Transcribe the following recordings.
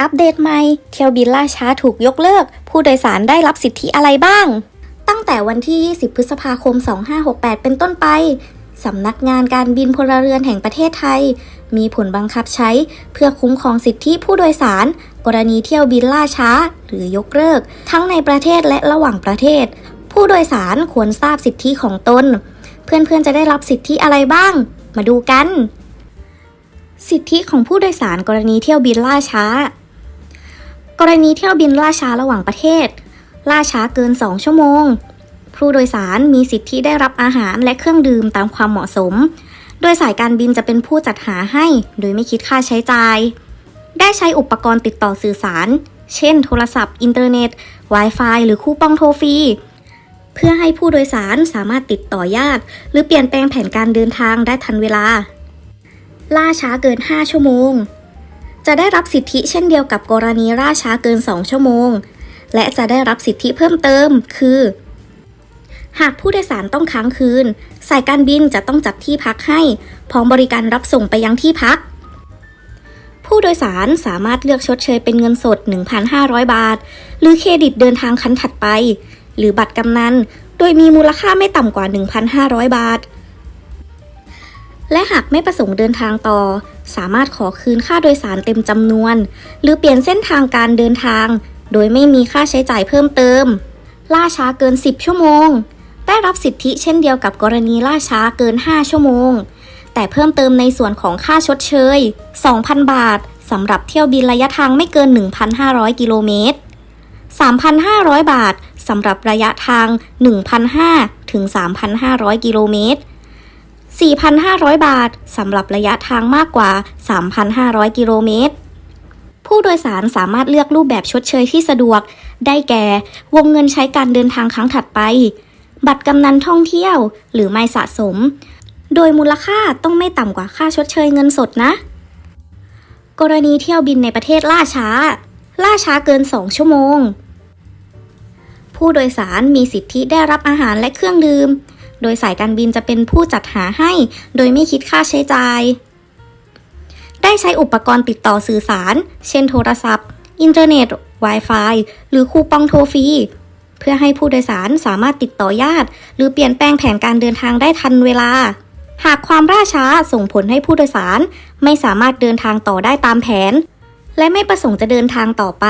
อัปเดตใหม่ เที่ยวบินล่าช้าถูกยกเลิก ผู้โดยสารได้รับสิทธิอะไรบ้าง ตั้งแต่วันที่ 20 พฤษภาคม 2568 เป็นต้นไป สำนักงานการบินพลเรือนแห่งประเทศไทย มีผลบังคับใช้เพื่อคุ้มครองสิทธิผู้โดยสาร กรณีเที่ยวบินล่าช้า หรือยกเลิก ทั้งในประเทศและระหว่างประเทศ ผู้โดยสารควรทราบสิทธิของตน เพื่อนๆจะได้รับสิทธิอะไรบ้าง มาดูกันสิทธิของผู้โดยสารกรณีเที่ยวบินล่าช้า กรณีเที่ยวบินล่าช้าระหว่างประเทศ ล่าช้าเกิน 2 ชั่วโมง ผู้โดยสารมีสิทธิได้รับอาหารและเครื่องดื่มตามความเหมาะสม โดยสายการบินจะเป็นผู้จัดหาให้ โดยไม่คิดค่าใช้จ่าย ได้ใช้อุปกรณ์ติดต่อสื่อสาร เช่น โทรศัพท์ อินเทอร์เน็ต Wi-Fi หรือคูปองโทรฟรีเพื่อให้ผู้โดยสารสามารถติดต่อญาติ หรือเปลี่ยนแปลงแผนการเดินทางได้ทันเวลา ล่าช้าเกิน 5 ชั่วโมง จะได้รับสิทธิเช่นเดียวกับกรณีล่าช้าเกิน 2 ชั่วโมง และจะได้รับสิทธิเพิ่มเติม คือ หากผู้โดยสารต้องค้างคืน สายการบินจะต้องจัดที่พักให้พร้อมบริการรับส่งไปยังที่พัก ผู้โดยสารสามารถเลือกชดเชยเป็นเงินสด 1,500 บาท หรือเครดิตเดินทางคันถัดไป หรือบัตรกำนัน โดยมีมูลค่าไม่ต่ำกว่า 1,500 บาท และหากไม่ประสงค์เดินทางต่อ สามารถขอคืนค่าโดยสารเต็มจำนวน หรือเปลี่ยนเส้นทางการเดินทาง โดยไม่มีค่าใช้จ่ายเพิ่มเติม ล่าช้าเกิน 10 ชั่วโมง ได้รับสิทธิเช่นเดียวกับกรณีล่าช้าเกิน 5 ชั่วโมง แต่เพิ่มเติมในส่วนของค่าชดเชย 2,000 บาทสำหรับเที่ยวบินระยะทางไม่เกิน 1,500 กิโลเมตร 3,500 บาทสำหรับระยะทาง 1,500 ถึง 3,500 กิโลเมตร 4,500 บาท สำหรับระยะทางมากกว่า 3,500 กิโลเมตร ผู้โดยสารสามารถเลือกรูปแบบชดเชยที่สะดวก ได้แก่ วงเงินใช้การเดินทางครั้งถัดไป บัตรกำนันท่องเที่ยว หรือไม่สะสม โดยมูลค่าต้องไม่ต่ำกว่าค่าชดเชยเงินสดนะ กรณีเที่ยวบินในประเทศล่าช้า ล่าช้าเกิน 2 ชั่วโมง ผู้โดยสารมีสิทธิได้รับอาหารและเครื่องดื่ม โดยสายการบินจะเป็นผู้จัดหาให้ โดยไม่คิดค่าใช้จ่าย ได้ใช้อุปกรณ์ติดต่อสื่อสาร เช่นโทรศัพท์ อินเทอร์เน็ต Wi-Fi หรือคูปองโทรฟรีเพื่อให้ผู้โดยสารสามารถติดต่อญาติ หรือเปลี่ยนแปลงแผนการเดินทางได้ทันเวลา หากความล่าช้าส่งผลให้ผู้โดยสารไม่สามารถเดินทางต่อได้ตามแผน และไม่ประสงค์จะเดินทางต่อไป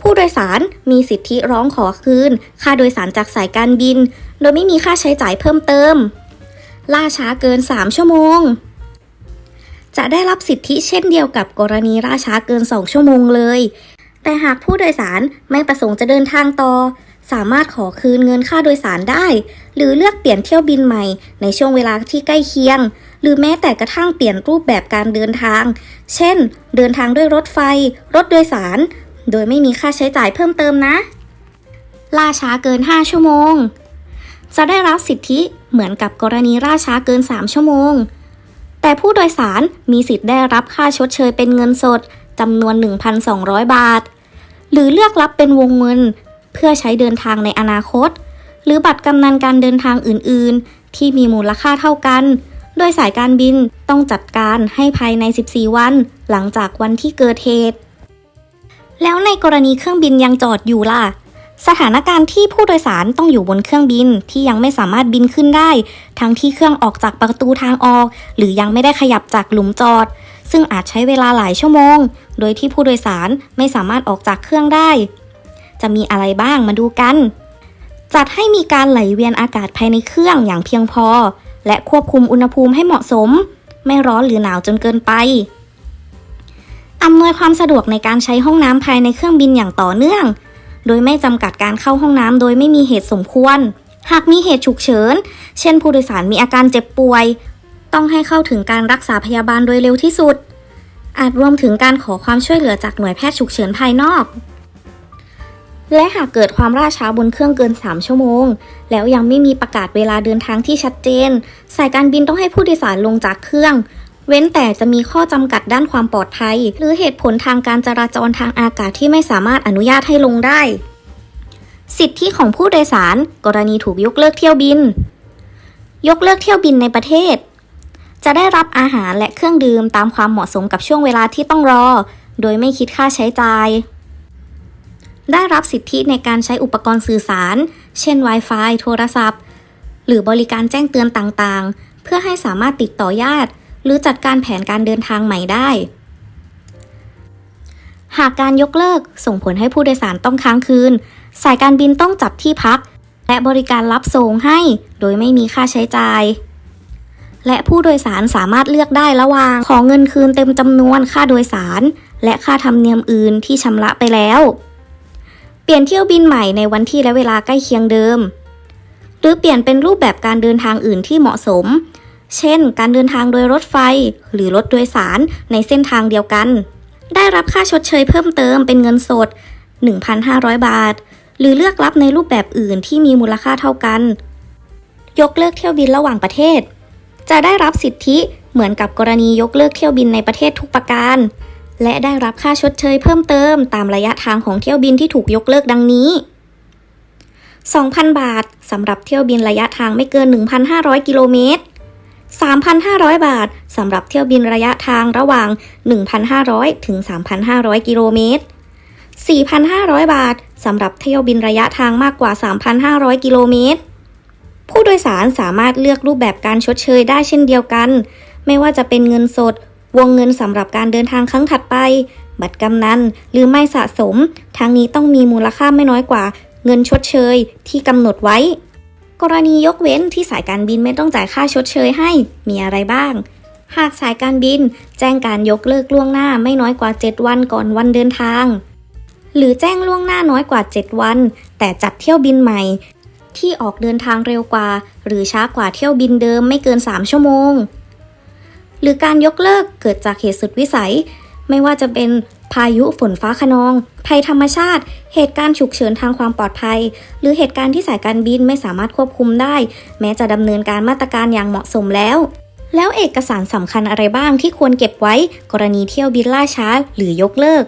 ผู้โดยสารมีสิทธิร้องขอคืน ค่าโดยสารจากสายการบิน โดยไม่มีค่าใช้จ่ายเพิ่มเติม ล่าช้าเกิน 3 ชั่วโมง จะได้รับสิทธิเช่นเดียวกับกรณีล่าช้าเกิน 2 ชั่วโมงเลย แต่หากผู้โดยสารไม่ประสงค์จะเดินทางต่อ สามารถขอคืนเงินค่าโดยสารได้ หรือเลือกเปลี่ยนเที่ยวบินใหม่ ในช่วงเวลาที่ใกล้เคียง หรือแม้แต่กระทั่งเปลี่ยนรูปแบบการเดินทาง เช่น เดินทางด้วยรถไฟ รถโดยสาร โดยไม่มีค่าใช้จ่ายเพิ่มเติมนะ ล่าช้าเกิน 5 ชั่วโมง จะได้รับสิทธิเหมือนกับกรณีล่าช้าเกิน 3 ชั่วโมง แต่ผู้โดยสารมีสิทธิ์ได้รับค่าชดเชยเป็นเงินสดจำนวน 1,200 บาท หรือเลือกรับเป็นวงเงิน เพื่อใช้เดินทางในอนาคต หรือบัตรกำนันการเดินทางอื่น ๆ ที่มีมูลค่าเท่ากัน โดยสายการบินต้องจัดการให้ภายใน 14 วัน หลังจากวันที่เกิดเหตุ แล้วในกรณีเครื่องบินยังจอดอยู่ล่ะ สถานการณ์ที่ผู้โดยสารต้องอยู่บนเครื่องบินที่ยังไม่สามารถบินขึ้นได้ ทั้งที่เครื่องออกจากประตูทางออก หรือยังไม่ได้ขยับจากหลุมจอด ซึ่งอาจใช้เวลาหลายชั่วโมง โดยที่ผู้โดยสารไม่สามารถออกจากเครื่องได้ จะมีอะไรบ้างมาดูกัน จัดให้มีการไหลเวียนอากาศภายในเครื่องอย่างเพียงพอ และควบคุมอุณหภูมิให้เหมาะสม ไม่ร้อนหรือหนาวจนเกินไป อำนวยความสะดวกในการใช้ห้องน้ำภายในเครื่องบินอย่างต่อเนื่อง โดยไม่จำกัดการเข้าห้องน้ำโดยไม่มีเหตุสมควร หากมีเหตุฉุกเฉิน เช่นผู้โดยสารมีอาการเจ็บป่วย ต้องให้เข้าถึงการรักษาพยาบาลโดยเร็วที่สุด อาจรวมถึงการขอความช่วยเหลือจากหน่วยแพทย์ฉุกเฉินภายนอก และหากเกิดความล่าช้าบนเครื่องเกิน 3 ชั่วโมง แล้วยังไม่มีประกาศเวลาเดินทางที่ชัดเจน สายการบินต้องให้ผู้โดยสารลงจากเครื่อง เว้นแต่จะมีข้อจำกัดด้านความปลอดภัย หรือเหตุผลทางการจราจรทางอากาศที่ไม่สามารถอนุญาตให้ลงได้ สิทธิของผู้โดยสาร กรณีถูกยกเลิกเที่ยวบิน ยกเลิกเที่ยวบินในประเทศ จะได้รับอาหารและเครื่องดื่มตามความเหมาะสมกับช่วงเวลาที่ต้องรอ โดยไม่คิดค่าใช้จ่าย ได้รับสิทธิในการใช้อุปกรณ์สื่อสาร เช่น Wi-Fi โทรศัพท์ หรือบริการแจ้งเตือนต่างๆ เพื่อให้สามารถติดต่อญาติ หรือจัดการแผนการเดินทางใหม่ได้ หากการยกเลิกส่งผลให้ผู้โดยสารต้องค้างคืน สายการบินต้องจัดที่พัก และบริการรับส่งให้ โดยไม่มีค่าใช้จ่าย และผู้โดยสารสามารถเลือกได้ระหว่าง ของเงินคืนเต็มจำนวนค่าโดยสาร และค่าธรรมเนียมอื่นที่ชำระไปแล้ว เปลี่ยนเที่ยวบินใหม่ในวันที่และเวลาใกล้เคียงเดิม หรือเปลี่ยนเป็นรูปแบบการเดินทางอื่นที่เหมาะสม เช่น การเดินทางโดยรถไฟ หรือรถโดยสารในเส้นทางเดียวกัน ได้รับค่าชดเชยเพิ่มเติมเป็นเงินสด 1,500 บาท หรือเลือกรับในรูปแบบอื่นที่มีมูลค่าเท่ากัน ยกเลิกเที่ยวบินระหว่างประเทศ จะได้รับสิทธิเหมือนกับกรณียกเลิกเที่ยวบินในประเทศทุกประการ และได้รับค่าชดเชยเพิ่มเติมตามระยะทางของเที่ยวบินที่ถูกยกเลิกดังนี้2,000 บาท สำหรับเที่ยวบินระยะทางไม่เกิน 1,500 กิโลเมตร 3,500 บาทสำหรับเที่ยวบินระยะทางระหว่าง 1,500 ถึง 3,500 กิโลเมตร 4,500 บาทสำหรับเที่ยวบินระยะทางมากกว่า 3,500 กิโลเมตร ผู้โดยสารสามารถเลือกรูปแบบการชดเชยได้เช่นเดียวกัน ไม่ว่าจะเป็นเงินสด วงเงินสำหรับการเดินทางครั้งถัดไป บัตรกำนัน หรือไม่สะสม ทั้งนี้ต้องมีมูลค่าไม่น้อยกว่า เงินชดเชยที่กำหนดไว้ กรณียกเว้นที่สายการบินไม่ต้องจ่ายค่าชดเชยให้มีอะไรบ้าง หากสายการบินแจ้งการยกเลิกล่วงหน้าไม่น้อยกว่า 7 วันก่อนวันเดินทาง หรือแจ้งล่วงหน้าน้อยกว่า 7 วัน แต่จัดเที่ยวบินใหม่ ที่ออกเดินทางเร็วกว่า หรือช้ากว่าเที่ยวบินเดิมไม่เกิน 3 ชั่วโมง หรือการยกเลิกเกิดจากเหตุสุดวิสัย ไม่ว่าจะเป็นายุฝนฟ้าขนอง ภัยธรรมชาติ เหตุการณ์ฉุกเฉินทางความปลอดภัย หรือเหตุการณ์ที่สายการบินไม่สามารถควบคุมได้ แม้จะดำเนินการมาตรการอย่างเหมาะสมแล้ว แล้วเอกสารสำคัญอะไรบ้างที่ควรเก็บไว้ กรณีเที่ยวบินล่าช้าหรือยกเลิก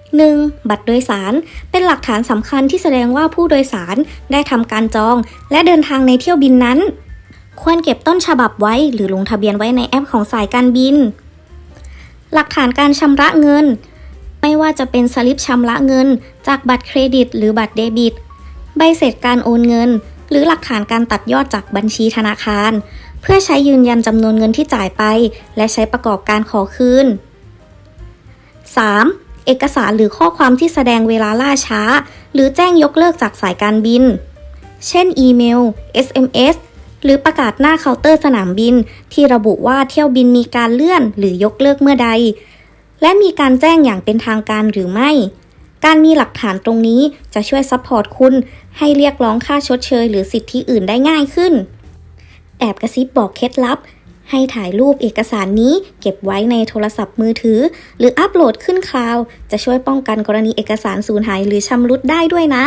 1. บัตรโดยสาร เป็นหลักฐานสำคัญที่แสดงว่าผู้โดยสารได้ทำการจอง และเดินทางในเที่ยวบินนั้น ควรเก็บต้นฉบับไว้ หรือลงทะเบียนไว้ในแอปของสายการบิน หลักฐานการชำระเงิน ไม่ว่าจะเป็นสลิปชำระเงิน จากบัตรเครดิต หรือบัตรเดบิต ใบเสร็จการโอนเงิน หรือหลักฐานการตัดยอดจากบัญชีธนาคาร เพื่อใช้ยืนยันจำนวนเงินที่จ่ายไป และใช้ประกอบการขอคืน 3. เอกสารหรือข้อความที่แสดงเวลาล่าช้า หรือแจ้งยกเลิกจากสายการบิน เช่น อีเมล SMS หรือประกาศหน้าเคาน์เตอร์สนามบิน ที่ระบุว่าเที่ยวบินมีการเลื่อนหรือยกเลิกเมื่อใด และมีการแจ้งอย่างเป็นทางการหรือไม่ การมีหลักฐานตรงนี้จะช่วยซัพพอร์ตคุณ ให้เรียกร้องค่าชดเชย หรือสิทธิอื่นได้ง่ายขึ้น แอบกระซิบบอกเคล็ดลับให้ถ่ายรูปเอกสารนี้เก็บไว้ในโทรศัพท์มือถือ หรืออัปโหลดขึ้นคลาวด์จะช่วยป้องกันกรณีเอกสารสูญหายหรือชำรุดได้ด้วยนะ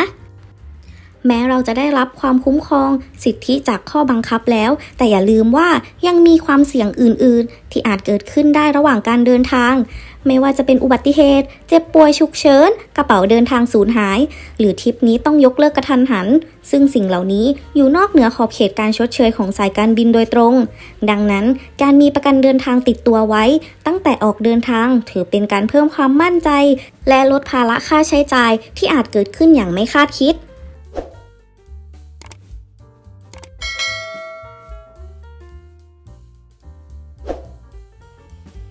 แม้เราจะได้รับความคุ้มครองสิทธิจากข้อบังคับแล้ว แต่อย่าลืมว่ายังมีความเสี่ยงอื่น ๆ ที่อาจเกิดขึ้นได้ระหว่างการเดินทาง ไม่ว่าจะเป็นอุบัติเหตุ เจ็บป่วยฉุกเฉิน กระเป๋าเดินทางสูญหาย หรือทริปนี้ต้องยกเลิกกระทันหัน ซึ่งสิ่งเหล่านี้อยู่นอกเหนือขอบเขตการชดเชยของสายการบินโดยตรง ดังนั้นการมีประกันเดินทางติดตัวไว้ ตั้งแต่ออกเดินทางถือเป็นการเพิ่มความมั่นใจ และลดภาระค่าใช้จ่ายที่อาจเกิดขึ้นอย่างไม่คาดคิด